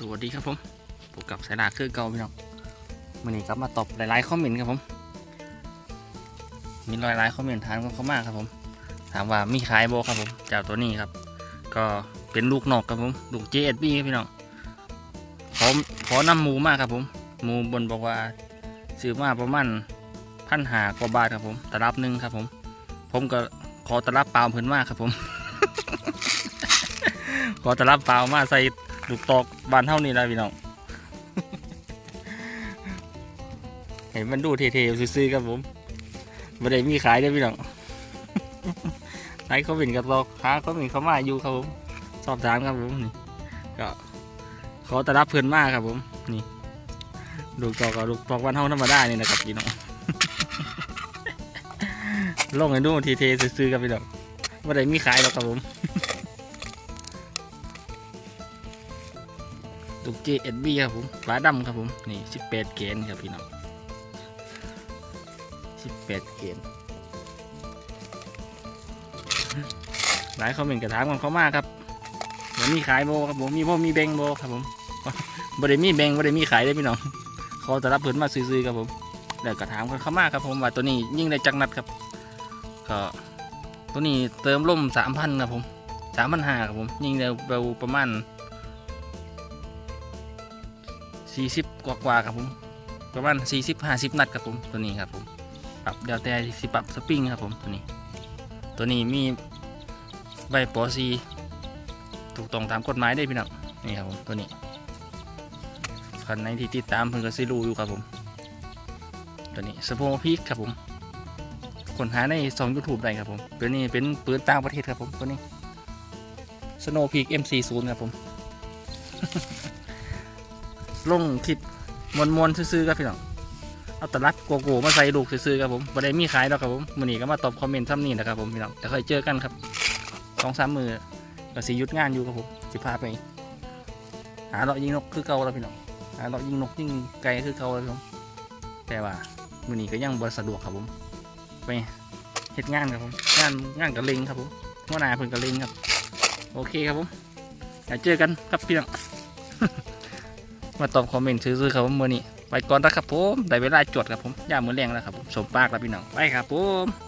สวัสดีครับผมพบกับสายดาคือเก่าพี่น้องวันนี้กลับมาตอบหลายๆคอมเมนต์ครับผม มีหลายๆคอมเมนต์ถามกันเข้ามากครับผม ถามว่ามีขายโบครับผมเจ้าตัวนี้ครับ ก็เป็นลูกนอกครับผมลูก JSB ครับพี่น้องขอขอนำหมูมากครับผมหมูบนบอกว่าซื้อมาประมาณพันหากว่าบาทครับผมตลับหนึ่งครับผม ผมก็ขอตลับเปล่าเพิ่นมากครับผม ขอตลับเปล่ามาใส่ ลูกตอกบานเท่านี้แล้วพี่น้องเห็นมันดูเท่ๆซื้อๆครับผมไม่ได้มีขายเด้อพี่น้องไหนเขาเป็นกับตอกค้าเขาเป็นเขามาอยู่ครับผมสอบถามครับผมนี่ก็ขอต้อนรับเพื่อนมากครับผม นี่ลูกตอกกับลูกตอกบานเท่าธรรมดานี่นะครับพี่น้องลงให้ดูเท่ๆซื้อๆครับพี่น้องไม่ได้มีขายหรอกครับผม ตุกเจเอ็ดบีครับผมฟ้าดำครับผม นี่สิบแปดเกนครับพี่น้องสิบแปดเกนหลายคอมเมนต์กระถามกันเข้ามากครับผมมีขายโบครับผมมีพ่อมีแบงโบครับผมบริมีแบงบริมีขายได้พี่น้องขอแต่รับเพิ่นมาซื้อๆครับผมเดี๋ยวกระถามกันเข้ามากครับผมว่าตัวนี้ยิ่งได้จักนัดครับก็ตัวนี้เติมล่มสามพันครับผมสามพันห้าครับผม ยิ่งได้ประมาณ สี่สิบกว่ากว่าครับผม ประมาณสี่สิบห้าสิบนัดครับผมตัวนี้ครับผมปรับเดี๋ยวแต่สิปรับสปริงครับผมตัวนี้ ตัวนี้มีใบปอซีถูกต้องตามกฎหมายได้พี่น้องนี่ครับผมตัวนี้คันในที่ติดตามเพิ่นก็สิรูอยู่ครับผม ตัวนี้สโปพีกครับผมคนหาในสองยูทูบได้ครับผมตัวนี้เป็นปืนต่างประเทศครับผมตัวนี้สโนพีก M40 ครับผม ลงคลิปมวนมวนซื่อๆครับพี่น้องเอาตลัดโกโก้มาใส่ลูกซื่อๆครับผมบ่ไดมีขายแล้วครับผมมือนี้ก็มาตอบคอมเมนต์ซ้ำนี่นะครับผมพี่น้องแต่เคยเจอกันครับสองสามมือก็สิหยุดงานอยู่ครับผมสิพาไป หาเลาะยิงนกคือเก่าแล้วพี่น้องหาเลาะยิงนกยิงไก่คือเก่าแล้วพี่น้องแต่ว่ามือนี้ก็ยังบ่สะดวกครับผม ไปเฮ็ดงานครับผมงานงานกับเลงครับผมหัวหน้าเพิ่นกับเลงครับ โอเคครับผมเดี๋ยวเจอกันครับพี่น้อง มาตอบคอมเมนต์ซื้อๆครับผมมือนี้ไปก่อนนะครับผมได้เวลาจดครับผมย่ามมือแรงแล้วครับผมสมปากแล้วพี่น้องไปครับผม